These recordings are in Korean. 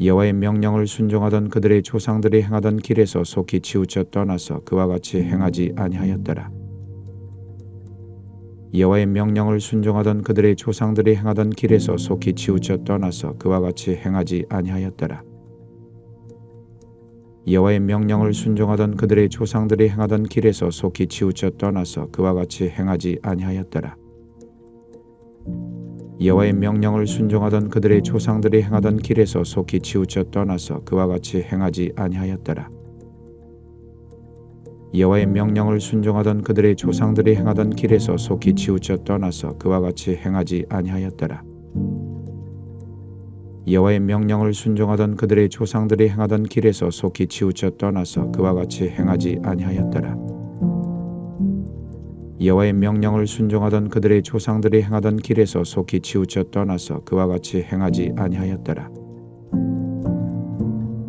여호와의 명령을 순종하던 그들의 조상들이 행하던 길에서 속히 치우쳐 떠나서 그와 같이 행하지 아니하였더라. 여호와의 명령을 순종하던 그들의 조상들이 행하던 길에서 속히 치우쳐 떠나서 그와 같이 행하지 아니하였더라. 여호와의 명령을 순종하던 그들의 조상들이 행하던 길에서 속히 치우쳐 떠나서 그와 같이 행하지 아니하였더라. 여호와의 명령을 순종하던 그들의 조상들이 행하던 길에서 속히 치우쳐 떠나서 그와 같이 행하지 아니하였더라. 여호와의 명령을 순종하던 그들의 조상들이 행하던 길에서 속히 치우쳐 떠나서 그와 같이 행하지 아니하였더라. 여호와의 명령을 순종하던 그들의 조상들이 행하던 길에서 속히 치우쳐 떠나서 그와 같이 행하지 아니하였더라. 여호와의 명령을 순종하던 그들의 조상들이 행하던 길에서 속히 치우쳐 떠나서 그와 같이 행하지 아니하였더라.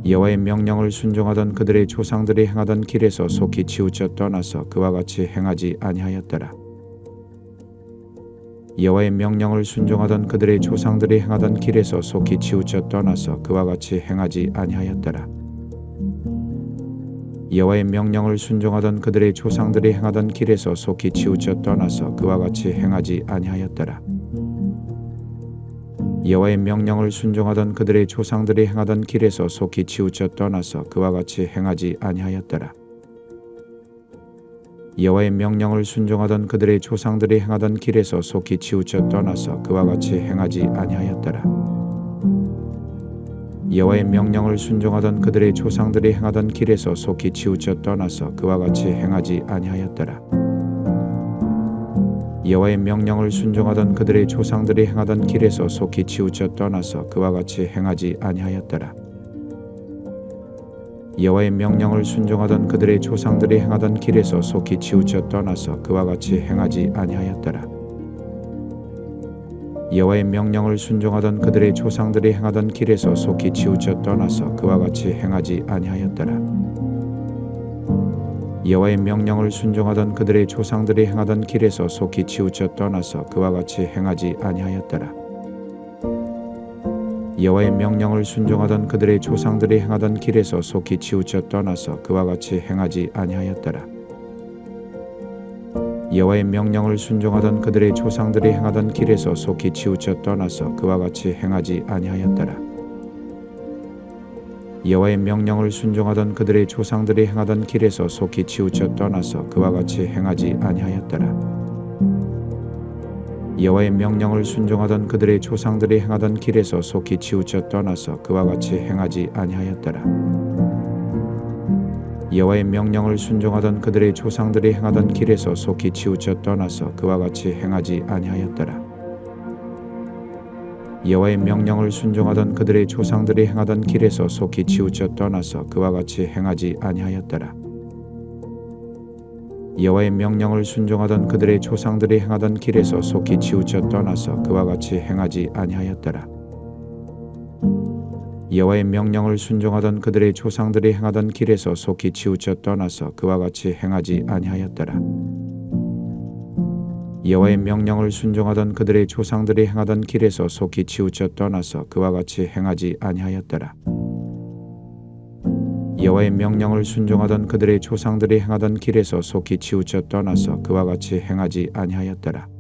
여호와의 명령을 순종하던 그들의 조상들이 행하던 길에서 속히 치우쳐 떠나서 그와 같이 행하지 아니하였더라. 여호와의 명령을 순종하던 그들의 조상들이 행하던 길에서 속히 치우쳐 떠나서 그와 같이 행하지 아니하였더라. 여호와의 명령을 순종하던 그들의 조상들이 행하던 길에서 속히 치우쳐 떠나서 그와 같이 행하지 아니하였더라. 여호와의 명령을 순종하던 그들의 조상들이 행하던 길에서 속히 치우쳐 떠나서 그와 같이 행하지 아니하였더라. 여호와의 명령을 순종하던 그들의 조상들이 행하던 길에서 속히 치우쳐 떠나서 그와 같이 행하지 아니하였더라. 여호와의 명령을 순종하던 그들의 조상들이 행하던 길에서 속히 치우쳐 떠나서 그와 같이 행하지 아니하였더라. 여호와의 명령을 순종하던 그들의 조상들이 행하던 길에서 속히 치우쳐 떠나서 그와 같이 행하지 아니하였더라. 여호와의 명령을 순종하던 그들의 조상들이 행하던 길에서 속히 치우쳐 떠나서 그와 같이 행하지 아니하였더라. 여호와의 명령을 순종하던 그들의 조상들이 행하던 길에서 속히 치우쳐 떠나서 그와 같이 행하지 아니하였더라. 여호와의 명령을 순종하던 그들의 조상들이 행하던 길에서 속히 치우쳐 떠나서 그와 같이 행하지 아니하였더라. 여호와의 명령을 순종하던 그들의 조상들이 행하던 길에서 속히 치우쳐 떠나서 그와 같이 행하지 아니하였더라. 여호와의 명령을 순종하던 그들의 조상들이 행하던 길에서 속히 치우쳐 떠나서 그와 같이 행하지 아니하였더라. 여호와의 명령을 순종하던 그들의 조상들이 행하던 길에서 속히 치우쳐 떠나서 그와 같이 행하지 아니하였더라. 여호와의 명령을 순종하던 그들의 조상들이 행하던 길에서 속히 치우쳐 떠나서 그와 같이 행하지 아니하였더라. 여호와의 명령을 순종하던 그들의 조상들이 행하던 길에서 속히 치우쳐 떠나서 그와 같이 행하지 아니하였더라. 여호와의 명령을 순종하던 그들의 조상들이 행하던 길에서 속히 치우쳐 떠나서 그와 같이 행하지 아니하였더라. 여호와의 명령을 순종하던 그들의 조상들이 행하던 길에서 속히 치우쳐 떠나서 그와 같이 행하지 아니하였더라. 여호와의 명령을 순종하던 그들의 조상들이 행하던 길에서 속히 치우쳐 떠나서 그와 같이 행하지 아니하였더라. 여호와의 명령을 순종하던 그들의 조상들이 행하던 길에서 속히 치우쳐 떠나서 그와 같이 행하지 아니하였더라. 여호와의 명령을 순종하던 그들의 조상들이 행하던 길에서 속히 치우쳐 떠나서 그와 같이 행하지 아니하였더라.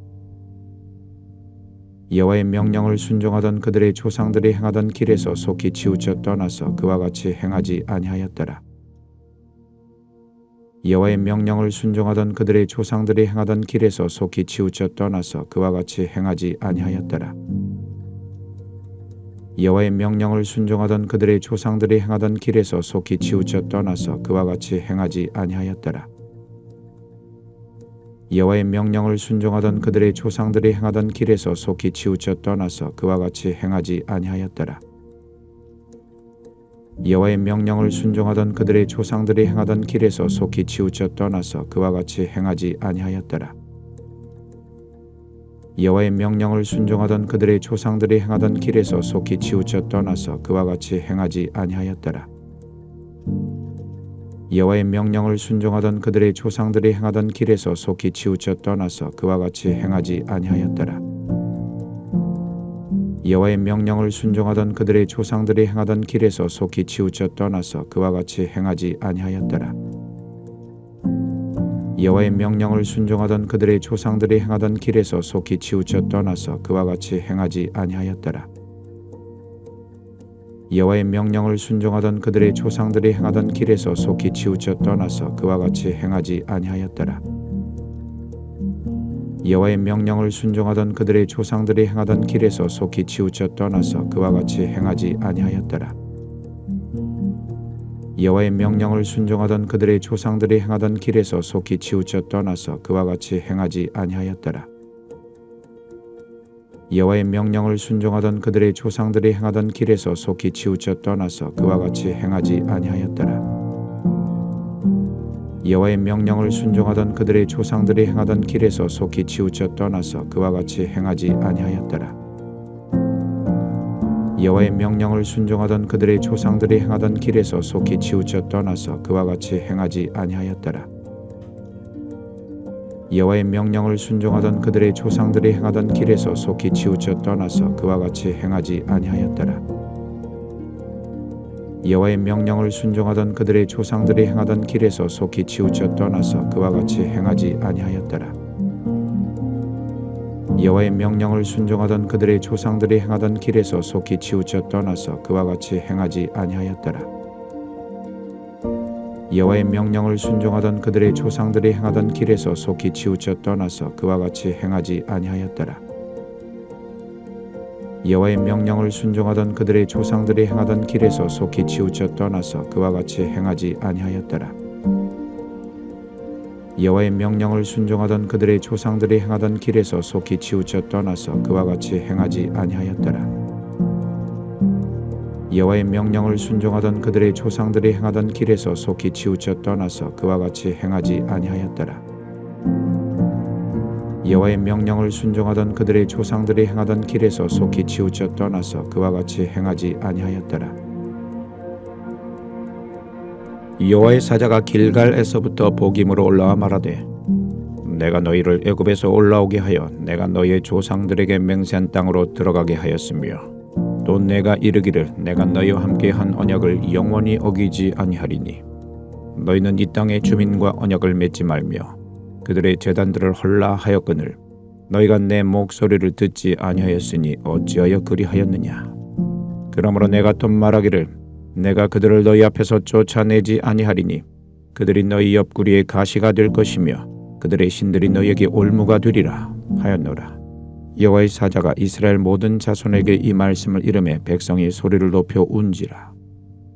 여호와의 명령을 순종하던 그들의 조상들이 행하던 길에서 속히 치우쳐 떠나서 그와 같이 행하지 아니하였더라. 여호와의 명령을 순종하던 그들의 조상들이 행하던 길에서 속히 치우쳐 떠나서 그와 같이 행하지 아니하였더라. 여호와의 명령을 순종하던 그들의 조상들이 행하던 길에서 속히 치우쳐 떠나서 그와 같이 행하지 아니하였더라. 여호와의 명령을 순종하던 그들의 조상들이 행하던 길에서 속히 치우쳐 떠나서 그와 같이 행하지 아니하였더라. 여호와의 명령을 순종하던 그들의 조상들이 행하던 길에서 속히 치우쳐 떠나서 그와 같이 행하지 아니하였더라. 여호와의 명령을 순종하던 그들의 조상들이 행하던 길에서 속히 치우쳐 떠나서 그와 같이 행하지 아니하였더라. 여호와의 명령을 순종하던 그들의 조상들이 행하던 길에서 속히 치우쳐 떠나서 그와 같이 행하지 아니하였더라. 여호와의 명령을 순종하던 그들의 조상들이 행하던 길에서 속히 치우쳐 떠나서 그와 같이 행하지 아니하였더라. 여호와의 명령을 순종하던 그들의 조상들이 행하던 길에서 속히 치우쳐 떠나서 그와 같이 행하지 아니하였더라. 여호와의 명령을 순종하던 그들의 조상들이 행하던 길에서 속히 치우쳐 떠나서 그와 같이 행하지 아니하였더라. 여호와의 명령을 순종하던 그들의 조상들이 행하던 길에서 속히 치우쳐 떠나서 그와 같이 행하지 아니하였더라. 여호와의 명령을 순종하던 그들의 조상들이 행하던 길에서 속히 치우쳐 떠나서 그와 같이 행하지 아니하였더라. 여호와의 명령을 순종하던 그들의 조상들이 행하던 길에서 속히 치우쳐 떠나서 그와 같이 행하지 아니하였더라. 여호와의 명령을 순종하던 그들의 조상들이 행하던 길에서 속히 치우쳐 떠나서 그와 같이 행하지 아니하였더라. 여호와의 명령을 순종하던 그들의 조상들이 행하던 길에서 속히 치우쳐 떠나서 그와 같이 행하지 아니하였더라. 여호와의 명령을 순종하던 그들의 조상들이 행하던 길에서 속히 치우쳐 떠나서 그와 같이 행하지 아니하였더라. 여호와의 명령을 순종하던 그들의 조상들이 행하던 길에서 속히 치우쳐 떠나서 그와 같이 행하지 아니하였더라. 여호와의 명령을 순종하던 그들의 조상들이 행하던 길에서 속히 치우쳐 떠나서 그와 같이 행하지 아니하였더라. 여호와의 명령을 순종하던 그들의 조상들이 행하던 길에서 속히 치우쳐 떠나서 그와 같이 행하지 아니하였더라. 여호와의 명령을 순종하던 그들의 조상들이 행하던 길에서 속히 치우쳐 떠나서 그와 같이 행하지 아니하였더라. 여호와의 명령을 순종하던 그들의 조상들이 행하던 길에서 속히 치우쳐 떠나서 그와 같이 행하지 아니하였더라. 여호와의 명령을 순종하던 그들의 조상들이 행하던 길에서 속히 치우쳐 떠나서 그와 같이 행하지 아니하였더라. 여호와의 명령을 순종하던 그들의 조상들이 행하던 길에서 속히 치우쳐 떠나서 그와 같이 행하지 아니하였더라. 여호와의 사자가 길갈에서부터 복임으로 올라와 말하되 내가 너희를 애굽에서 올라오게 하여 내가 너희의 조상들에게 맹세한 땅으로 들어가게 하였으며 또 내가 이르기를 내가 너희와 함께 한 언약을 영원히 어기지 아니하리니 너희는 이 땅의 주민과 언약을 맺지 말며 그들의 재단들을 헐라 하였거늘 너희가 내 목소리를 듣지 아니하였으니 어찌하여 그리하였느냐? 그러므로 내가 또 말하기를 내가 그들을 너희 앞에서 쫓아내지 아니하리니 그들이 너희 옆구리에 가시가 될 것이며 그들의 신들이 너희에게 올무가 되리라 하였노라 여호와의 사자가 이스라엘 모든 자손에게 이 말씀을 이름해 백성이 소리를 높여 운지라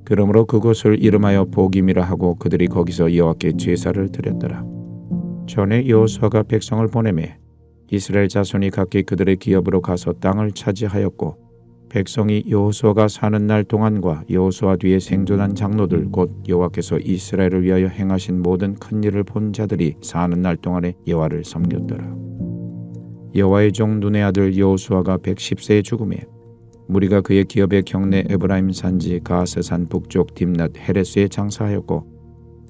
그러므로 그곳을 이름하여 복임이라 하고 그들이 거기서 여호와께 제사를 드렸더라 전에 여호수아가 백성을 보내매 이스라엘 자손이 각기 그들의 기업으로 가서 땅을 차지하였고 백성이 여호수아가 사는 날 동안과 여호수아 뒤에 생존한 장로들 곧 여호와께서 이스라엘을 위하여 행하신 모든 큰 일을 본 자들이 사는 날 동안에 여호와를 섬겼더라. 여호와의 종 눈의 아들 여호수아가 110세에 죽음에 무리가 그의 기업의 경내 에브라임 산지 가스산 북쪽 딥낫 헤레스에 장사하였고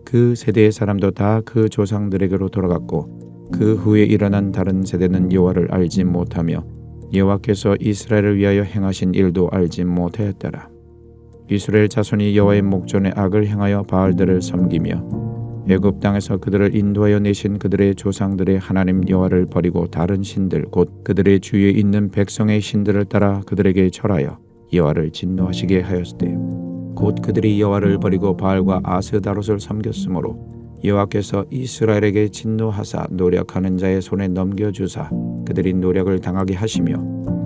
그 세대의 사람도 다 그 조상들에게로 돌아갔고 그 후에 일어난 다른 세대는 여호와를 알지 못하며 여호와께서 이스라엘을 위하여 행하신 일도 알지 못하였더라. 이스라엘 자손이 여호와의 목전에 악을 행하여 바알들을 섬기며 애굽 땅에서 그들을 인도하여 내신 그들의 조상들의 하나님 여호와를 버리고 다른 신들 곧 그들의 주위에 있는 백성의 신들을 따라 그들에게 절하여 여호와를 진노하시게 하였으되 곧 그들이 여호와를 버리고 바알과 아스다롯을 섬겼으므로 여호와께서 이스라엘에게 진노하사 노력하는 자의 손에 넘겨 주사 그들이 노력을 당하게 하시며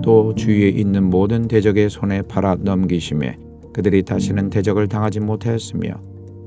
또 주위에 있는 모든 대적의 손에 팔아 넘기심에 그들이 다시는 대적을 당하지 못하였으며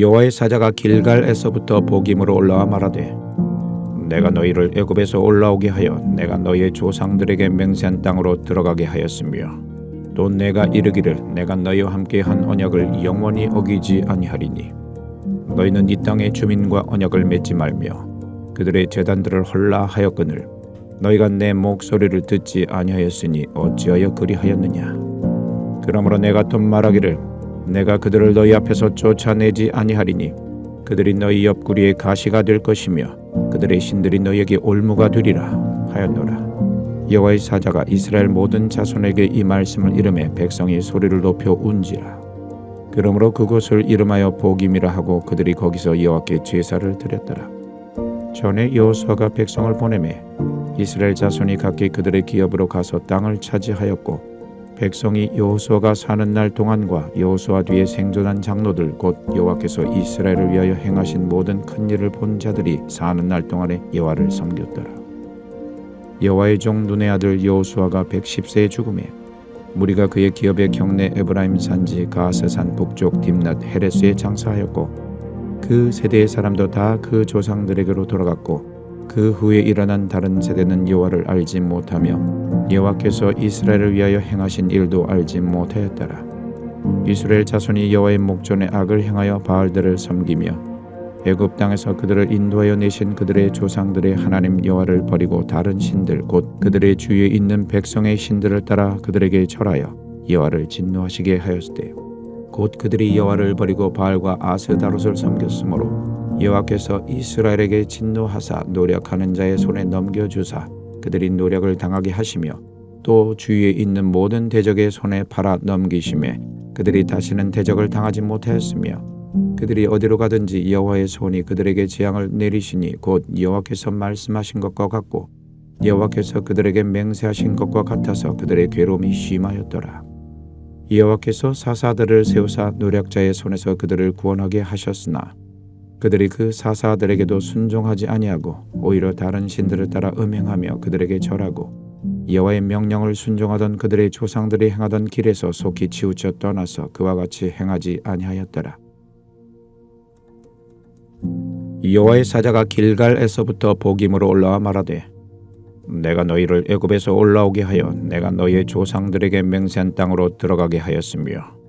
여호와의 사자가 길갈에서부터 복임으로 올라와 말하되 내가 너희를 애굽에서 올라오게 하여 내가 너희의 조상들에게 맹세한 땅으로 들어가게 하였으며 또 내가 이르기를 내가 너희와 함께 한 언약을 영원히 어기지 아니하리니 너희는 이 땅의 주민과 언약을 맺지 말며 그들의 재단들을 헐라 하였거늘 너희가 내 목소리를 듣지 아니하였으니 어찌하여 그리하였느냐? 그러므로 내가 또 말하기를 내가 그들을 너희 앞에서 쫓아내지 아니하리니 그들이 너희 옆구리에 가시가 될 것이며 그들의 신들이 너희에게 올무가 되리라 하였노라. 여호와의 사자가 이스라엘 모든 자손에게 이 말씀을 이름해 백성이 소리를 높여 운지라. 그러므로 그곳을 이름하여 복임이라 하고 그들이 거기서 여호와께 제사를 드렸더라. 전에 여호수아가 백성을 보내매 이스라엘 자손이 각기 그들의 기업으로 가서 땅을 차지하였고 백성이 여호수아가 사는 날 동안과 여호수아 뒤에 생존한 장로들 곧 여호와께서 이스라엘을 위하여 행하신 모든 큰 일을 본 자들이 사는 날 동안에 여호와를 섬겼더라. 여호와의 종 눈의 아들 여호수아가 110세에 죽음에 무리가 그의 기업의 경내 에브라임 산지 가스산 북쪽 딥낫 헤레스에 장사하였고 그 세대의 사람도 다 그 조상들에게로 돌아갔고 그 후에 일어난 다른 세대는 여호와를 알지 못하며 여호와께서 이스라엘을 위하여 행하신 일도 알지 못하였더라. 이스라엘 자손이 여호와의 목전에 악을 행하여 바알들을 섬기며 애굽 땅에서 그들을 인도하여 내신 그들의 조상들의 하나님 여호와를 버리고 다른 신들 곧 그들의 주위에 있는 백성의 신들을 따라 그들에게 절하여 여호와를 진노하시게 하였으되 곧 그들이 여호와를 버리고 바알과 아스다롯을 섬겼으므로 여호와께서 이스라엘에게 진노하사 노력하는 자의 손에 넘겨주사 그들이 노력을 당하게 하시며 또 주위에 있는 모든 대적의 손에 팔아 넘기심에 그들이 다시는 대적을 당하지 못하였으며 그들이 어디로 가든지 여호와의 손이 그들에게 재앙을 내리시니 곧 여호와께서 말씀하신 것과 같고 여호와께서 그들에게 맹세하신 것과 같아서 그들의 괴로움이 심하였더라. 여호와께서 사사들을 세우사 노력자의 손에서 그들을 구원하게 하셨으나 그들이 그 사사들에게도 순종하지 아니하고 오히려 다른 신들을 따라 음행하며 그들에게 절하고 여호와의 명령을 순종하던 그들의 조상들이 행하던 길에서 속히 치우쳐 떠나서 그와 같이 행하지 아니하였더라. 여호와의 사자가 길갈에서부터 복임으로 올라와 말하되 내가 너희를 애굽에서 올라오게 하여 내가 너희의 조상들에게 맹세한 땅으로 들어가게 하였으며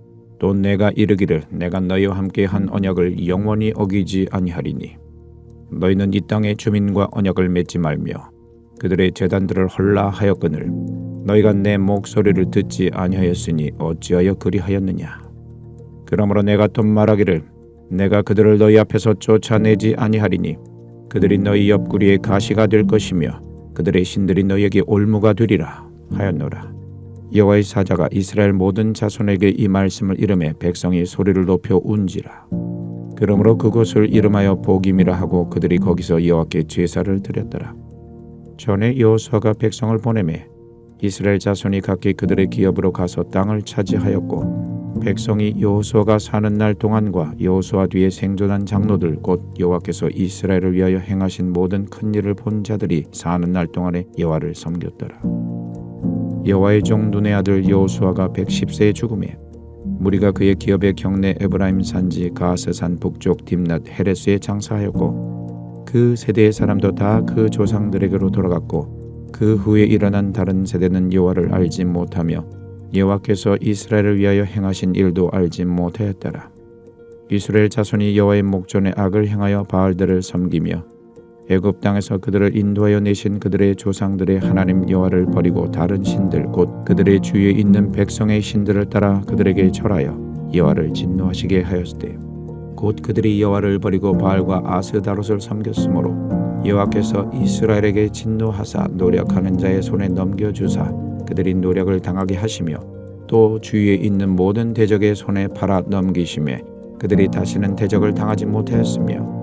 또 내가 이르기를 내가 너희와 함께 한 언약을 영원히 어기지 아니하리니 너희는 이 땅의 주민과 언약을 맺지 말며 그들의 재단들을 헐라 하였거늘 너희가 내 목소리를 듣지 아니하였으니 어찌하여 그리하였느냐 그러므로 내가 또 말하기를 내가 그들을 너희 앞에서 쫓아내지 아니하리니 그들이 너희 옆구리에 가시가 될 것이며 그들의 신들이 너희에게 올무가 되리라 하였노라. 여호와의 사자가 이스라엘 모든 자손에게 이 말씀을 이름해 백성이 소리를 높여 운지라. 그러므로 그곳을 이름하여 복임이라 하고 그들이 거기서 여호와께 제사를 드렸더라. 전에 여호수아가 백성을 보내매 이스라엘 자손이 각기 그들의 기업으로 가서 땅을 차지하였고 백성이 여호수아가 사는 날 동안과 여호수아 뒤에 생존한 장로들 곧 여호와께서 이스라엘을 위하여 행하신 모든 큰 일을 본 자들이 사는 날 동안에 여호와를 섬겼더라. 여호와의 종 눈의 아들 여호수아가 110세에 죽음에 무리가 그의 기업의 경내 에브라임 산지 가스산 북쪽 딥낫 헤레스에 장사하였고 그 세대의 사람도 다 그 조상들에게로 돌아갔고 그 후에 일어난 다른 세대는 여호와를 알지 못하며 여호와께서 이스라엘을 위하여 행하신 일도 알지 못하였더라. 이스라엘 자손이 여호와의 목전에 악을 행하여 바알들을 섬기며 애굽 땅에서 그들을 인도하여 내신 그들의 조상들의 하나님 여호와를 버리고 다른 신들 곧 그들의 주위에 있는 백성의 신들을 따라 그들에게 절하여 여호와를 진노하시게 하였으되 곧 그들이 여호와를 버리고 바알과 아스다롯을 섬겼으므로 여호와께서 이스라엘에게 진노하사 노력하는 자의 손에 넘겨 주사 그들이 노력을 당하게 하시며 또 주위에 있는 모든 대적의 손에 팔아 넘기심에 그들이 다시는 대적을 당하지 못하였으며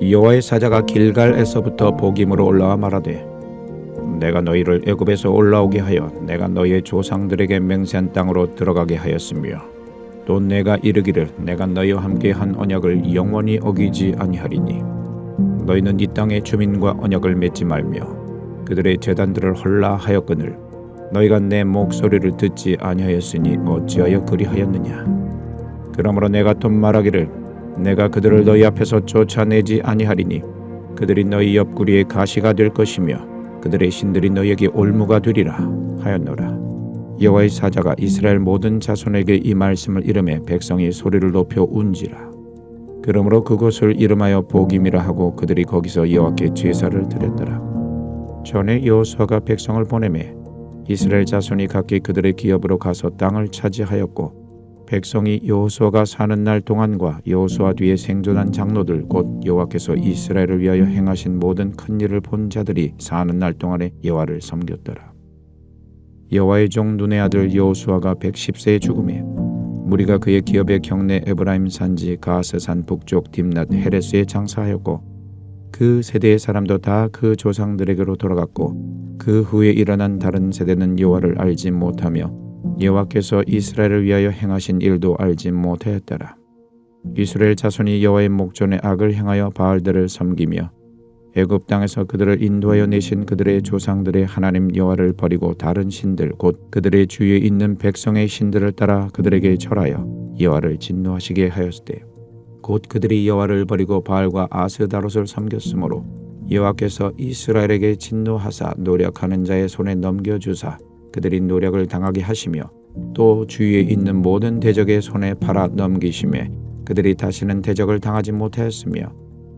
여호와의 사자가 길갈에서부터 복임으로 올라와 말하되 내가 너희를 애굽에서 올라오게 하여 내가 너희의 조상들에게 맹세한 땅으로 들어가게 하였으며 또 내가 이르기를 내가 너희와 함께 한 언약을 영원히 어기지 아니하리니 너희는 이 땅의 주민과 언약을 맺지 말며 그들의 재단들을 헐라 하였거늘 너희가 내 목소리를 듣지 아니하였으니 어찌하여 그리하였느냐? 그러므로 내가 또 말하기를 내가 그들을 너희 앞에서 쫓아내지 아니하리니 그들이 너희 옆구리에 가시가 될 것이며 그들의 신들이 너희에게 올무가 되리라 하였노라. 여호와의 사자가 이스라엘 모든 자손에게 이 말씀을 이름해 백성이 소리를 높여 운지라. 그러므로 그곳을 이름하여 복임이라 하고 그들이 거기서 여호와께 제사를 드렸더라. 전에 여호수아가 백성을 보내매 이스라엘 자손이 각기 그들의 기업으로 가서 땅을 차지하였고 백성이 여호수아가 사는 날 동안과 여호수아 뒤에 생존한 장로들 곧 여호와께서 이스라엘을 위하여 행하신 모든 큰 일을 본 자들이 사는 날 동안에 여호와를 섬겼더라. 여호와의 종 눈의 아들 여호수아가 110세에 죽음에 무리가 그의 기업의 경내 에브라임 산지 가스산 북쪽 딥낫 헤레스에 장사하였고 그 세대의 사람도 다 그 조상들에게로 돌아갔고 그 후에 일어난 다른 세대는 여호와를 알지 못하며 여호와께서 이스라엘을 위하여 행하신 일도 알지 못하였더라. 이스라엘 자손이 여호와의 목전에 악을 행하여 바알들을 섬기며 애굽 땅에서 그들을 인도하여 내신 그들의 조상들의 하나님 여호와를 버리고 다른 신들 곧 그들의 주위에 있는 백성의 신들을 따라 그들에게 절하여 여호와를 진노하시게 하였으되 곧 그들이 여호와를 버리고 바알과 아스다롯을 섬겼으므로 여호와께서 이스라엘에게 진노하사 노력하는 자의 손에 넘겨 주사 그들이 노력을 당하게 하시며 또 주위에 있는 모든 대적의 손에 팔아 넘기심에 그들이 다시는 대적을 당하지 못하였으며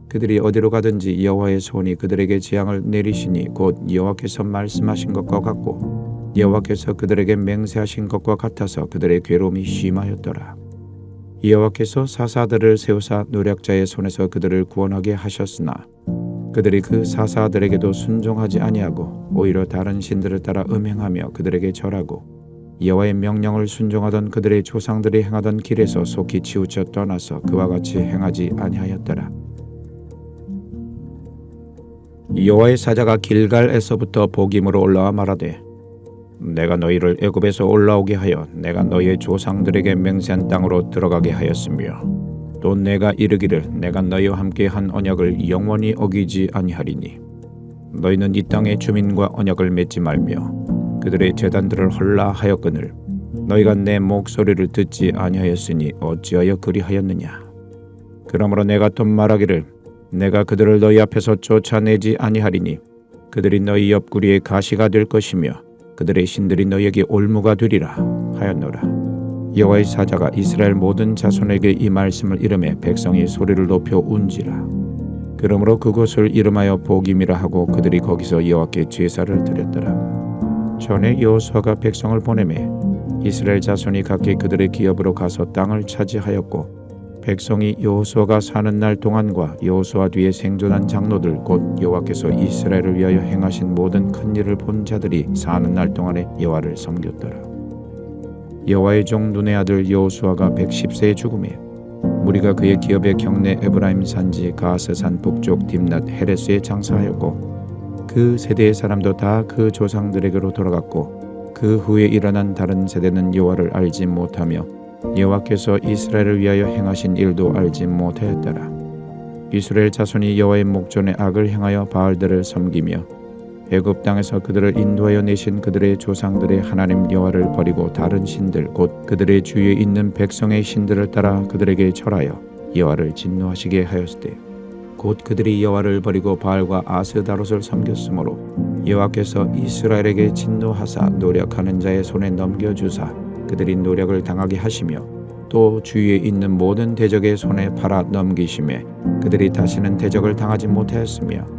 그들이 어디로 가든지 여호와의 손이 그들에게 재앙을 내리시니 곧 여호와께서 말씀하신 것과 같고 여호와께서 그들에게 맹세하신 것과 같아서 그들의 괴로움이 심하였더라. 여호와께서 사사들을 세우사 노력자의 손에서 그들을 구원하게 하셨으나 그들이 그 사사들에게도 순종하지 아니하고 오히려 다른 신들을 따라 음행하며 그들에게 절하고 여호와의 명령을 순종하던 그들의 조상들이 행하던 길에서 속히 치우쳐 떠나서 그와 같이 행하지 아니하였더라. 여호와의 사자가 길갈에서부터 복임으로 올라와 말하되 내가 너희를 애굽에서 올라오게 하여 내가 너희의 조상들에게 맹세한 땅으로 들어가게 하였으며 또 내가 이르기를 내가 너희와 함께 한 언약을 영원히 어기지 아니하리니 너희는 이 땅의 주민과 언약을 맺지 말며 그들의 재단들을 헐라 하였거늘 너희가 내 목소리를 듣지 아니하였으니 어찌하여 그리하였느냐 그러므로 내가 또 말하기를 내가 그들을 너희 앞에서 쫓아내지 아니하리니 그들이 너희 옆구리에 가시가 될 것이며 그들의 신들이 너희에게 올무가 되리라 하였노라. 여호와의 사자가 이스라엘 모든 자손에게 이 말씀을 이름해 백성이 소리를 높여 운지라. 그러므로 그곳을 이름하여 복임이라 하고 그들이 거기서 여호와께 제사를 드렸더라. 전에 여호수아가 백성을 보내매 이스라엘 자손이 각기 그들의 기업으로 가서 땅을 차지하였고 백성이 여호수아가 사는 날 동안과 여호수아 뒤에 생존한 장로들 곧 여호와께서 이스라엘을 위하여 행하신 모든 큰 일을 본 자들이 사는 날 동안에 여호와를 섬겼더라. 여호와의 종 눈의 아들 여호수아가 110세에 죽음에 무리가 그의 기업의 경내 에브라임 산지 가스산 북쪽 딥낫 헤레스에 장사하였고 그 세대의 사람도 다 그 조상들에게로 돌아갔고 그 후에 일어난 다른 세대는 여호와를 알지 못하며 여호와께서 이스라엘을 위하여 행하신 일도 알지 못하였더라. 이스라엘 자손이 여호와의 목전에 악을 행하여 바알들을 섬기며 애굽 땅에서 그들을 인도하여 내신 그들의 조상들의 하나님 여호와를 버리고 다른 신들 곧 그들의 주위에 있는 백성의 신들을 따라 그들에게 절하여 여호와를 진노하시게 하였으되 곧 그들이 여호와를 버리고 바알과 아스다롯을 섬겼으므로 여호와께서 이스라엘에게 진노하사 노력하는 자의 손에 넘겨 주사 그들이 노력을 당하게 하시며 또 주위에 있는 모든 대적의 손에 팔아 넘기심에 그들이 다시는 대적을 당하지 못하였으며